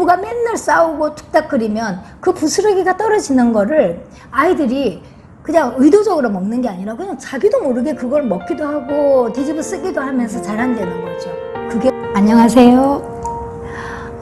부부가 맨날 싸우고 툭닥거리면 그 부스러기가 떨어지는 거를 아이들이 그냥 의도적으로 먹는 게 아니라 그냥 자기도 모르게 그걸 먹기도 하고 뒤집어 쓰기도 하면서 자란다는 거죠. 그게 안녕하세요.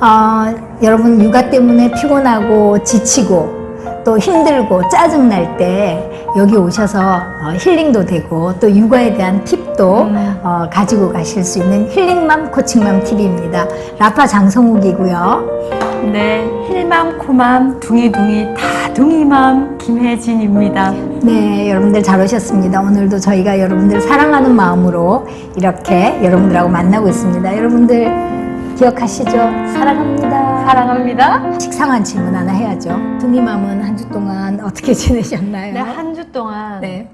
어, 여러분 육아 때문에 피곤하고 지치고 또 힘들고 짜증 날 때 여기 오셔서 어, 힐링도 되고 또 육아에 대한 팁도 음. 어, 가지고 가실 수 있는 힐링맘 코칭맘 TV입니다. 라파 장성욱이고요. 네, 힐맘, 코맘, 둥이둥이, 다둥이맘 김혜진입니다. 네, 여러분들 잘 오셨습니다. 오늘도 저희가 여러분들 사랑하는 마음으로 이렇게 여러분들하고 만나고 있습니다. 여러분들 기억하시죠? 사랑합니다. 사랑합니다. 식상한 질문 하나 해야죠. 둥이맘은 한 주 동안 어떻게 지내셨나요? 네, 한 주 동안, 네.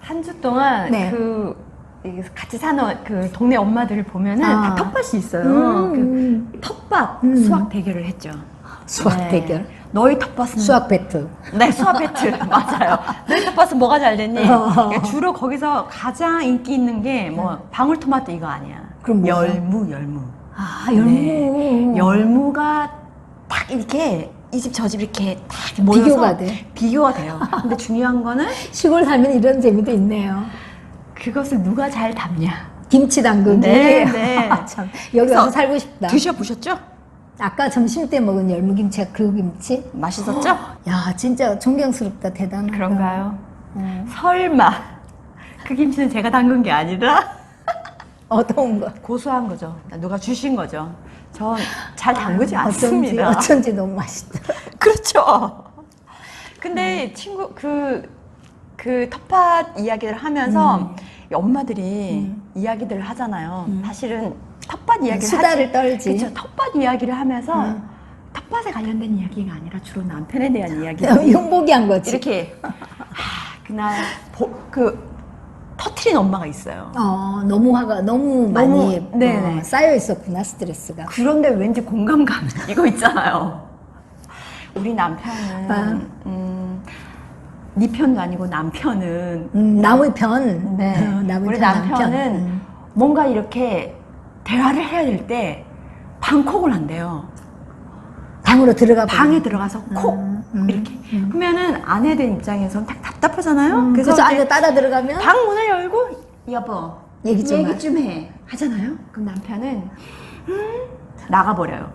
한 주 동안 네. 그이 같이 사는 그 동네 엄마들을 보면은 아. 다 텃밭이 있어요. 음. 그 텃밭 음. 수학 대결을 했죠. 수학 네. 대결. 너희 텃밭은 수학 배틀. 네, 수학 배틀 맞아요. 너희 텃밭은 뭐가 잘 됐니? 어. 그러니까 주로 거기서 가장 인기 있는 게 뭐 방울토마토 이거 아니야. 그럼 뭐예요? 열무, 열무. 아, 열무. 네. 열무가 딱 이렇게 이 집 저 집 이렇게 딱 모여서 비교가 돼. 비교가 돼요. 근데 중요한 거는 시골 살면 이런 재미도 있네요. 그것을 누가 잘 담냐. 김치 담그기. 네, 네. 아, 참. 여기 와서 살고 싶다. 드셔 보셨죠? 아까 점심 때 먹은 열무김치가 그 김치? 맛있었죠? 야, 진짜 존경스럽다. 대단하다. 그런가요? 어. 설마 그 김치는 제가 담근 게 아니라 어떤 거? 고소한 거죠. 누가 주신 거죠. 전 잘 담그지 어쩐지, 않습니다. 어쩐지 너무 맛있다. 그렇죠. 근데 친구 그, 그 텃밭 이야기를 하면서 음. 이 엄마들이 음. 이야기들을 하잖아요. 음. 사실은 탓밭 이야기를 수다를. 떨지. 그렇죠. 텃밭 이야기를 하면서 음. 텃밭에 관련된 이야기가 아니라 주로 남편에 대한 이야기. 용복이 한 거지. 이렇게 하, 그날 보, 그 터트린 엄마가 있어요. 어, 너무 화가 너무, 너무, 많이 네네. 어, 쌓여 있었구나 스트레스가. 그런데 왠지 공감감 이거 있잖아요. 우리 남편은 아. 음, 네 편도 아니고 남편은 음, 남의 편. 네. 어, 남의 우리 편, 남편은 음. 뭔가 이렇게 대화를 해야 될 때 방콕을 한대요. 방으로 들어가 방에. 들어가서 콕 음, 음, 이렇게 음. 그러면은 아내들 입장에서는 딱 답답하잖아요. 음, 그래서, 안에 따라 들어가면 방 문을 열고 여보 얘기 좀 얘기 하- 좀 해. 하잖아요. 그럼 남편은 음, 나가버려요.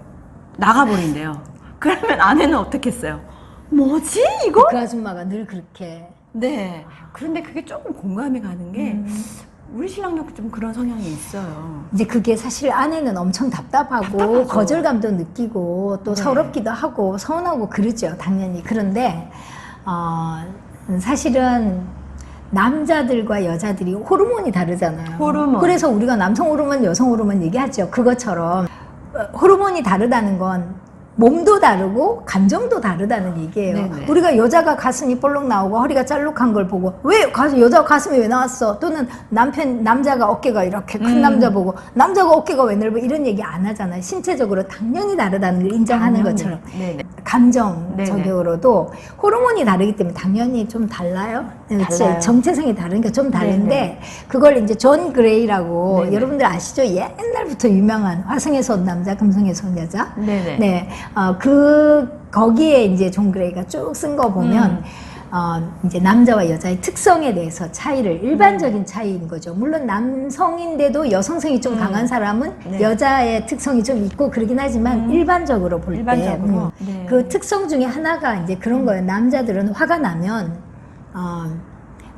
나가버린대요. 그러면 아내는 어떻게 했어요? 뭐지 이거? 그 아줌마가 늘 그렇게. 네. 그런데 그게 조금 공감이 가는 게 음. 우리 신랑도 좀 그런 성향이 있어요. 이제 그게 사실 아내는 엄청 답답하고 답답하죠. 거절감도 느끼고 또 네. 서럽기도 하고 서운하고 그러죠 당연히 그런데 어, 사실은 남자들과 여자들이 호르몬이 다르잖아요. 호르몬. 그래서 우리가 남성 호르몬, 여성 호르몬 얘기하죠. 그것처럼 어, 호르몬이 다르다는 건 몸도 다르고 감정도 다르다는 얘기예요. 네네. 우리가 여자가 가슴이 볼록 나오고 허리가 짤룩한 걸 보고 왜 가슴 여자 가슴이 왜 나왔어? 또는 남편 남자가 어깨가 이렇게 큰 음. 남자 보고 남자가 어깨가 왜 넓어? 이런 얘기 안 하잖아요. 신체적으로 당연히 다르다는 걸 인정하는 당연히. 것처럼 네네. 감정적으로도 호르몬이 다르기 때문에 당연히 좀 달라요. 달라요. 정체성이 다르니까 좀 다른데 네네. 그걸 이제 존 그레이라고 네네. 여러분들 아시죠? 옛날부터 유명한 화성에서 온 남자, 금성에서 온 여자. 네네. 네, 어, 그 거기에 이제 존 그레이가 쭉 쓴 거 보면 음. 어, 이제 남자와 여자의 특성에 대해서 차이를 일반적인 차이인 거죠. 물론 남성인데도 여성성이 좀 음. 강한 사람은 네. 여자의 특성이 좀 있고 그러긴 하지만 음. 일반적으로 볼때 일반적으로. 네. 그 특성 중에 하나가 이제 그런 거예요. 남자들은 화가 나면 어,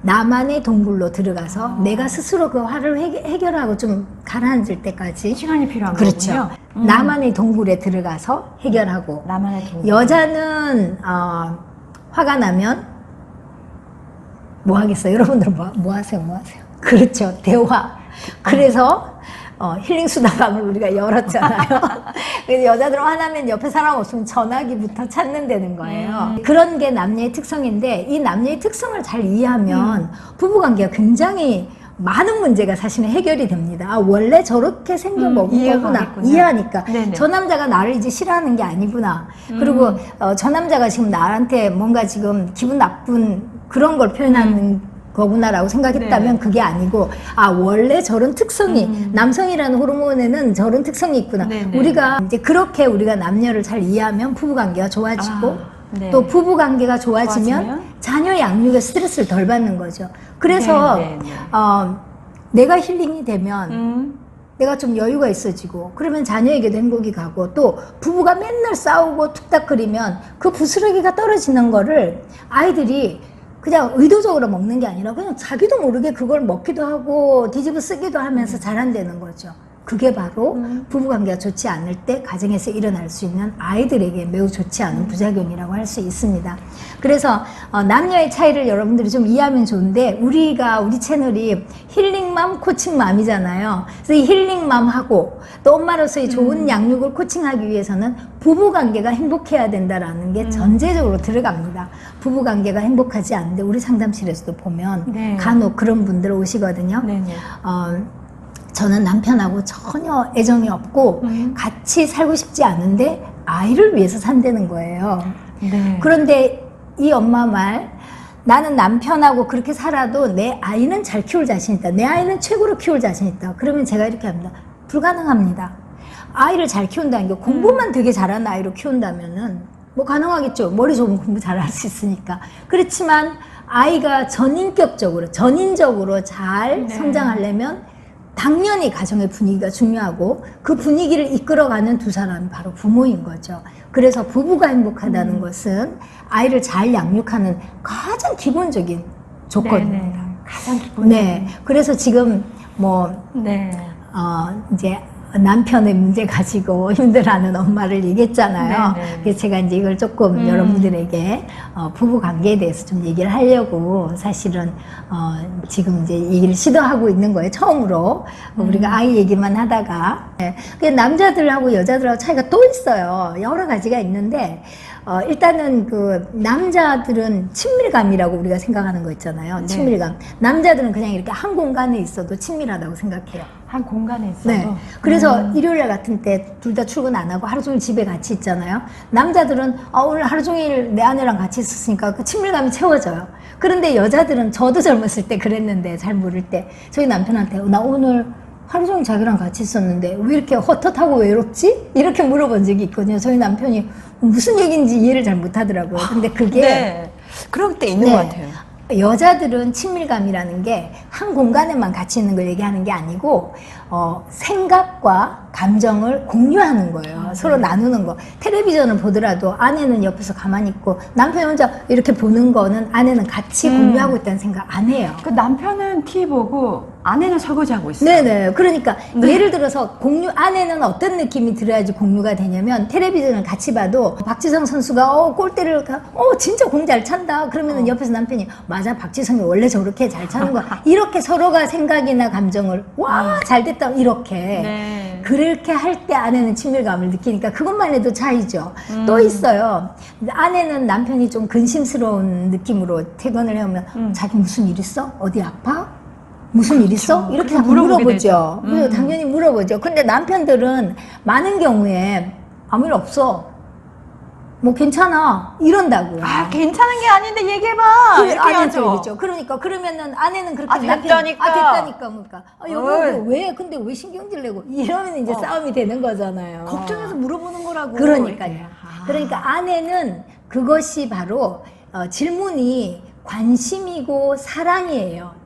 나만의 동굴로 들어가서 아. 내가 스스로 그 화를 해, 결하고 좀 가라앉을 때까지 시간이 필요한 그렇죠. 거군요. 음. 나만의 동굴에 들어가서 해결하고 나만의 동 여자는 어, 화가 나면 뭐 하겠어요? 여러분들 뭐, 뭐 하세요? 뭐 하세요? 그렇죠. 대화. 그래서 어, 힐링 수다방을 우리가 열었잖아요. 그래서 여자들은 화나면 옆에 사람 없으면 전화기부터 찾는다는 거예요. 음. 그런 게 남녀의 특성인데 이 남녀의 특성을 잘 이해하면 음. 부부관계가 굉장히 많은 문제가 사실은 해결이 됩니다. 아, 원래 저렇게 생겨먹은 음, 거구나. 가겠군요. 이해하니까. 네네. 저 남자가 나를 이제 싫어하는 게 아니구나. 그리고 음. 어, 저 남자가 지금 나한테 뭔가 지금 기분 나쁜 그런 걸 표현하는 거구나라고 생각했다면 네. 그게 아니고 아 원래 저런 특성이 음. 남성이라는 호르몬에는 저런 특성이 있구나. 네, 네. 우리가 이제 그렇게 우리가 남녀를 잘 이해하면 부부 관계가 좋아지고 아, 네. 또 부부 관계가 좋아지면, 좋아지면? 자녀 양육에 스트레스를 덜 받는 거죠. 그래서 네, 네, 네. 어, 내가 힐링이 되면 음. 내가 좀 여유가 있어지고 그러면 자녀에게도 행복이 가고 또 부부가 맨날 싸우고 툭닥거리면 그 부스러기가 떨어지는 거를 아이들이 그냥 의도적으로 먹는 게 아니라 그냥 자기도 모르게 그걸 먹기도 하고 뒤집어 쓰기도 하면서 자란다는 거죠. 그게 바로 음. 부부관계가 좋지 않을 때 가정에서 일어날 수 있는 아이들에게 매우 좋지 않은 부작용이라고 할 수 있습니다. 그래서 어, 남녀의 차이를 여러분들이 좀 이해하면 좋은데 우리가 우리 채널이 힐링맘 코칭맘이잖아요. 그래서 이 힐링맘하고 또 엄마로서의 좋은 양육을 코칭하기 위해서는 부부관계가 행복해야 된다라는 게 전제적으로 들어갑니다. 부부관계가 행복하지 않은데 우리 상담실에서도 보면 네. 간혹 그런 분들 오시거든요. 네 네. 어, 저는 남편하고 전혀 애정이 없고 음. 같이 살고 싶지 않은데 아이를 위해서 산다는 거예요. 네. 그런데 이 엄마 말 나는 남편하고 그렇게 살아도 내 아이는 잘 키울 자신 있다. 내 아이는 최고로 키울 자신 있다. 그러면 제가 이렇게 합니다. 불가능합니다. 아이를 잘 키운다는 게 공부만 되게 잘하는 아이로 키운다면은 뭐 가능하겠죠. 머리 좋으면 공부 잘 할 수 있으니까. 그렇지만 아이가 전인격적으로, 전인적으로 잘 네. 성장하려면 당연히 가정의 분위기가 중요하고 그 분위기를 이끌어가는 두 사람이 바로 부모인 거죠. 그래서 부부가 행복하다는 음. 것은 아이를 잘 양육하는 가장 기본적인 조건입니다. 네네. 가장 기본. 네. 그래서 지금 뭐, 네. 어, 이제 남편의 문제 가지고 힘들어하는 엄마를 얘기했잖아요. 네네. 그래서 제가 이제 이걸 조금 음. 여러분들에게 어, 부부 관계에 대해서 좀 얘기를 하려고 사실은 어, 지금 이제 얘기를 시도하고 있는 거예요. 처음으로 음. 우리가 아이 얘기만 하다가 네. 그 남자들하고 여자들하고 차이가 또 있어요. 여러 가지가 있는데 어, 일단은 그 남자들은 친밀감이라고 우리가 생각하는 거 있잖아요. 네. 친밀감. 남자들은 그냥 이렇게 한 공간에 있어도 친밀하다고 생각해요. 한 공간에 있어도. 네. 그래서 음. 일요일 같은 때 둘 다 출근 안 하고 하루 종일 집에 같이 있잖아요. 남자들은 아, 오늘 하루 종일 내 아내랑 같이 있었으니까 그 친밀감이 채워져요. 그런데 여자들은 저도 젊었을 때 그랬는데 잘 모를 때 저희 남편한테 나 오늘 하루 종일 자기랑 같이 있었는데 왜 이렇게 헛헛하고 외롭지? 이렇게 물어본 적이 있거든요. 저희 남편이 무슨 얘기인지 이해를 잘 못하더라고요. 근데 그게 네. 그럴 때 있는 네. 것 같아요. 여자들은 친밀감이라는 게 한 공간에만 같이 있는 걸 얘기하는 게 아니고 어, 생각과 감정을 공유하는 거예요. 아, 서로 네. 나누는 거. 텔레비전을 보더라도 아내는 옆에서 가만히 있고 남편이 혼자 이렇게 보는 거는 아내는 같이 음. 공유하고 있다는 생각 안 해요. 그 남편은 TV 보고 아내는 설거지 하고 있어요. 네네. 그러니까 네. 예를 들어서 공유 아내는 어떤 느낌이 들어야지 공유가 되냐면 텔레비전을 같이 봐도 박지성 선수가 어 골대를 가, 어 진짜 공 잘 찬다. 그러면은 어. 옆에서 남편이 맞아 박지성이 원래 저렇게 잘 차는 거야. 이렇게 서로가 생각이나 감정을 와 잘 됐다 이렇게. 네. 그렇게 할 때 아내는 친밀감을 느끼니까 그것만 해도 차이죠. 음. 또 있어요. 아내는 남편이 좀 근심스러운 느낌으로 퇴근을 해오면 음. 자기 무슨 일 있어? 어디 아파? 무슨 일 있어? 그렇죠. 이렇게 자꾸 물어보죠. 그래서 음. 당연히 물어보죠. 근데 남편들은 많은 경우에 아무 일 없어. 뭐 괜찮아. 이런다고요. 아, 괜찮은 게 아닌데 얘기해봐. 그래, 이렇게 하죠. 그러니까 그러면 아내는 그렇게 아, 남편이, 됐다니까. 아 됐다니까 뭔가 아, 어이. 여보 왜 근데 왜 신경질 내고 이러면 이제 어. 싸움이 되는 거잖아요. 걱정해서 물어보는 거라고. 그러니까요. 이렇게. 아. 그러니까 아내는 그것이 바로 어, 질문이 관심이고 사랑이에요.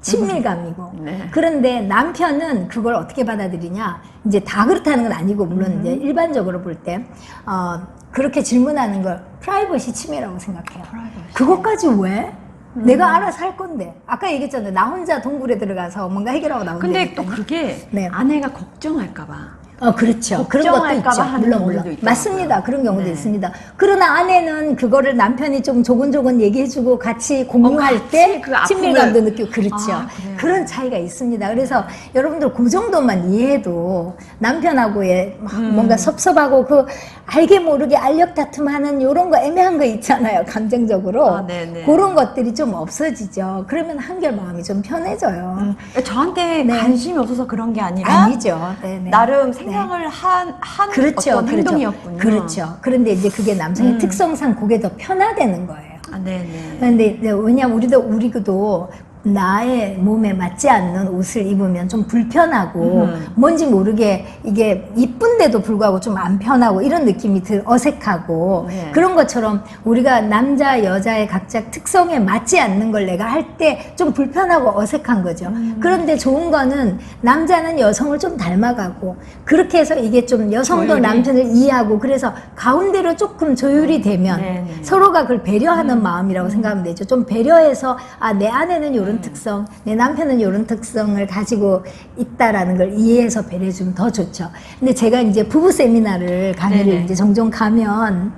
친밀감이고. 네. 그런데 남편은 그걸 어떻게 받아들이냐? 이제 다 그렇다는 건 아니고 물론 음. 이제 일반적으로 볼 때 어, 그렇게 질문하는 걸 프라이버시 침해라고 생각해요. 프라이버시. 그것까지 왜? 음. 내가 알아서 할 건데. 아까 얘기했잖아요. 나 혼자 동굴에 들어가서 뭔가 해결하고 나온다. 근데 또 그게 네. 아내가 걱정할까봐. 어, 그렇죠. 그런 것도 있죠. 물론, 물론. 맞습니다. 그런 경우도 네. 있습니다. 그러나 아내는 그거를 남편이 좀 조곤조곤 얘기해주고 같이 공유할 어, 같이 때 그 친밀감도 느끼고 그렇죠. 아? 그런 차이가 있습니다. 그래서 여러분들 그 정도만 이해해도 남편하고의 막 음. 뭔가 섭섭하고 그 알게 모르게 알력 다툼하는 이런 거 애매한 거 있잖아요. 감정적으로. 아, 네네. 그런 것들이 좀 없어지죠. 그러면 한결 마음이 좀 편해져요. 음, 저한테 네. 관심이 없어서 그런 게 아니라 아니죠. 네네. 나름 생 각을 한, 한 그렇죠, 어떤 그렇죠. 행동이었군요. 그렇죠. 그런데 이제 그게 남성의 음. 특성상 그게 더 편하다는 거예요. 아, 네네. 근데 왜냐면 우리도 우리도 나의 몸에 맞지 않는 옷을 입으면 좀 불편하고 음. 뭔지 모르게 이게 이쁜데도 불구하고 좀 안 편하고 이런 느낌이 들 어색하고 네. 그런 것처럼 우리가 남자 여자의 각자 특성에 맞지 않는 걸 내가 할 때 좀 불편하고 어색한 거죠. 음. 그런데 좋은 거는 남자는 여성을 좀 닮아가고 그렇게 해서 이게 좀 여성도 조율이. 남편을 이해하고 그래서 가운데로 조금 조율이 되면 네, 네. 서로가 그걸 배려하는 마음이라고 생각하면 되죠. 좀 배려해서 아내 아내는 이런 음. 특성, 내 남편은 이런 특성을 가지고 있다라는 걸 이해해서 배려해주면 더 좋죠. 근데 제가 이제 부부 세미나를 강의를 네네. 이제 종종 가면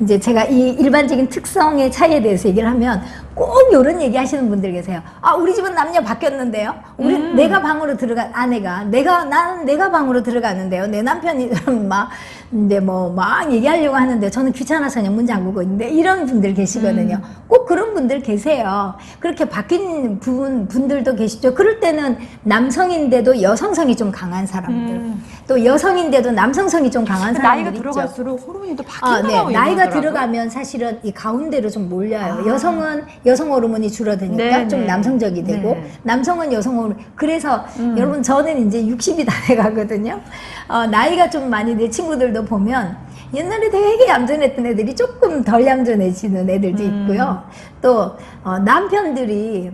이제 제가 이 일반적인 특성의 차이에 대해서 얘기를 하면 꼭 이런 얘기 하시는 분들 계세요. 아, 우리 집은 남녀 바뀌었는데요. 우리 음. 내가 방으로 들어간 아내가 내가 나는 내가 방으로 들어가는데요. 내 남편이 막 근데 뭐 막 얘기하려고 하는데 저는 귀찮아서 그냥 문 잠그고 있는데 이런 분들 계시거든요. 음. 꼭 그런 분들 계세요. 그렇게 바뀐 분 분들도 계시죠. 그럴 때는 남성인데도 여성성이 좀 강한 사람들, 음. 또 여성인데도 남성성이 좀 강한 사람들 나이가 있죠. 들어갈수록 호르몬이 또 아, 바뀐다고 네. 나이가. 들어가면 사실은 이 가운데로 좀 몰려요. 아. 여성은 여성 호르몬이 줄어드니까 네, 좀 네. 남성적이 되고 네. 남성은 여성 호르몬. 그래서 음. 여러분 저는 이제 60이 다 돼가거든요. 어, 나이가 좀 많이 내 친구들도 보면 옛날에 되게 얌전했던 애들이 조금 덜 얌전해지는 애들도 음. 있고요. 또 어, 남편들이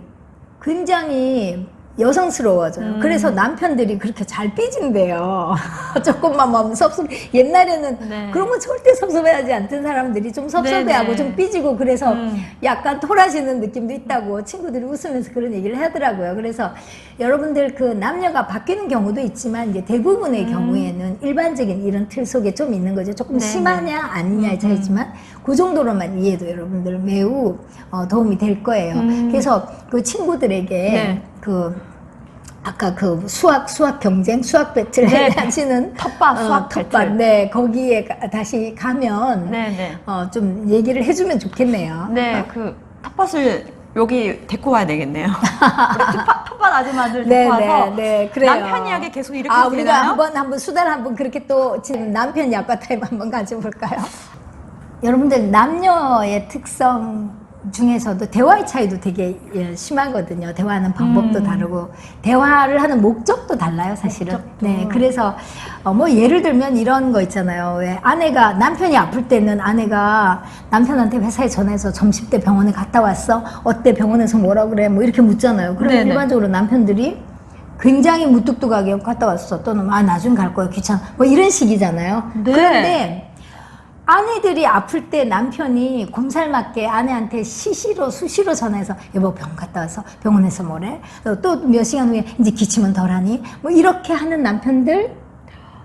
굉장히 여성스러워져요. 음. 그래서 남편들이 그렇게 잘 삐진대요. 조금만 마음 섭섭. 옛날에는 네. 그런 거 절대 섭섭해하지 않던 사람들이 좀 섭섭해하고 네네. 좀 삐지고 그래서 음. 약간 토라지는 느낌도 있다고 친구들이 웃으면서 그런 얘기를 하더라고요. 그래서 여러분들 그 남녀가 바뀌는 경우도 있지만 이제 대부분의 음. 경우에는 일반적인 이런 틀 속에 좀 있는 거죠. 조금 네네. 심하냐 아니냐의 음, 차이지만 그 정도로만 이해도 여러분들 매우 어, 도움이 될 거예요. 음. 그래서 그 친구들에게 네. 그 아까 그 수학 수학 경쟁 수학 배틀 네. 하시는 텃밭 어, 수학 텃밭 배틀. 네 거기에 가- 다시 가면 네네. 어, 좀 얘기를 해주면 좋겠네요. 네, 어, 그 텃밭을 여기 데리고 와야 되겠네요. 텃밭, 텃밭 아줌마들 네, 데리고 와서 네, 네, 그래요. 남편 이야기 계속 이렇게 아, 우리가 되나요? 한번 한번 수다를 한번 그렇게 또 지금 남편 약과 타임 한번 가져볼까요? 여러분들 남녀의 특성 중에서도 대화의 차이도 되게 예, 심하거든요. 대화하는 방법도 음. 다르고 대화를 하는 목적도 달라요, 사실은. 목적도. 네, 그래서 어, 뭐 예를 들면 이런 거 있잖아요. 왜 아내가 남편이 아플 때는 아내가 남편한테 회사에 전화해서 점심 때 병원에 갔다 왔어? 어때 병원에서 뭐라 그래? 뭐 이렇게 묻잖아요. 그러면 네네. 일반적으로 남편들이 굉장히 무뚝뚝하게 갔다 왔어. 또는 아 나중 갈 거야 귀찮아. 뭐 이런 식이잖아요. 네. 그런데 아내들이 아플 때 남편이 곰살맞게 아내한테 시시로 수시로 전화해서 여보 병 갔다 와서 병원에서 뭐래? 또 몇 시간 후에 이제 기침은 덜하니? 뭐 이렇게 하는 남편들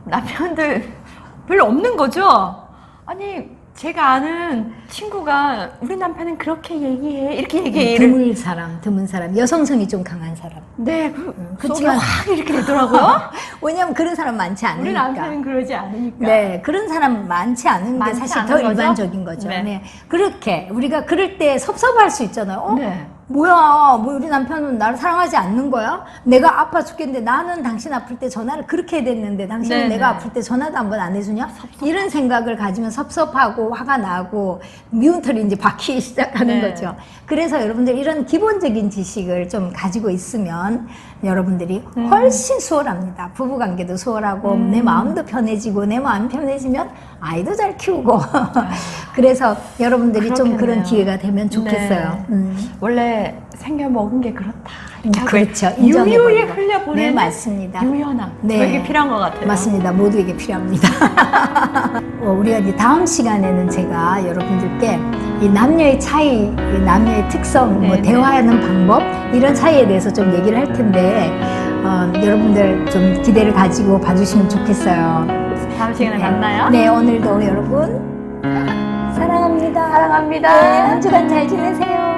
남편들 별로 없는 거죠? 아니, 제가 아는 친구가 우리 남편은 그렇게 얘기해. 이렇게 얘기해. 드물 사람, 드문 사람, 여성성이 좀 강한 사람. 네, 그, 속이 그렇지만- 확 이렇게 되더라고요. 왜냐면 그런 사람 많지 않으니까. 우리 남편은 그러지 않으니까. 네, 그런 사람 많지 않은 게 많지 사실 않은 더 거죠? 일반적인 거죠. 네. 네. 그렇게 우리가 그럴 때 섭섭할 수 있잖아요. 어? 네. 뭐야, 뭐 우리 남편은 나를 사랑하지 않는 거야? 내가 아파 죽겠는데 나는 당신 아플 때 전화를 그렇게 해댔는데 당신은 네, 내가 네. 아플 때 전화도 한 번 안 해주냐? 이런 생각을 가지면 섭섭하고 화가 나고 미운 털이 이제 박히기 시작하는 네. 거죠. 그래서 여러분들 이런 기본적인 지식을 좀 가지고 있으면 여러분들이 음. 훨씬 수월합니다. 부부 관계도 수월하고 내 마음도 편해지고 내 마음 편해지면 아이도 잘 키우고 그래서 여러분들이 좀 그런 그렇겠네요. 기회가 되면 좋겠어요. 네. 음. 원래 생겨 먹은 게 그렇다. 이렇게 하고 그렇죠. 유유히 인정해버리고. 흘려보내는 네, 맞습니다. 유연함. 네. 저에게 필요한 것 같아요. 맞습니다. 모두에게 필요합니다. 어, 우리가 이제 다음 시간에는 제가 여러분들께 이 남녀의 차이, 이 남녀의 특성, 뭐 네, 네. 대화하는 방법 이런 차이에 대해서 좀 얘기를 할 텐데 어, 여러분들 좀 기대를 가지고 봐주시면 좋겠어요. 다음 시간에 네. 만나요. 네, 오늘도 여러분 사랑합니다. 사랑합니다. 네, 한 주간 잘 지내세요.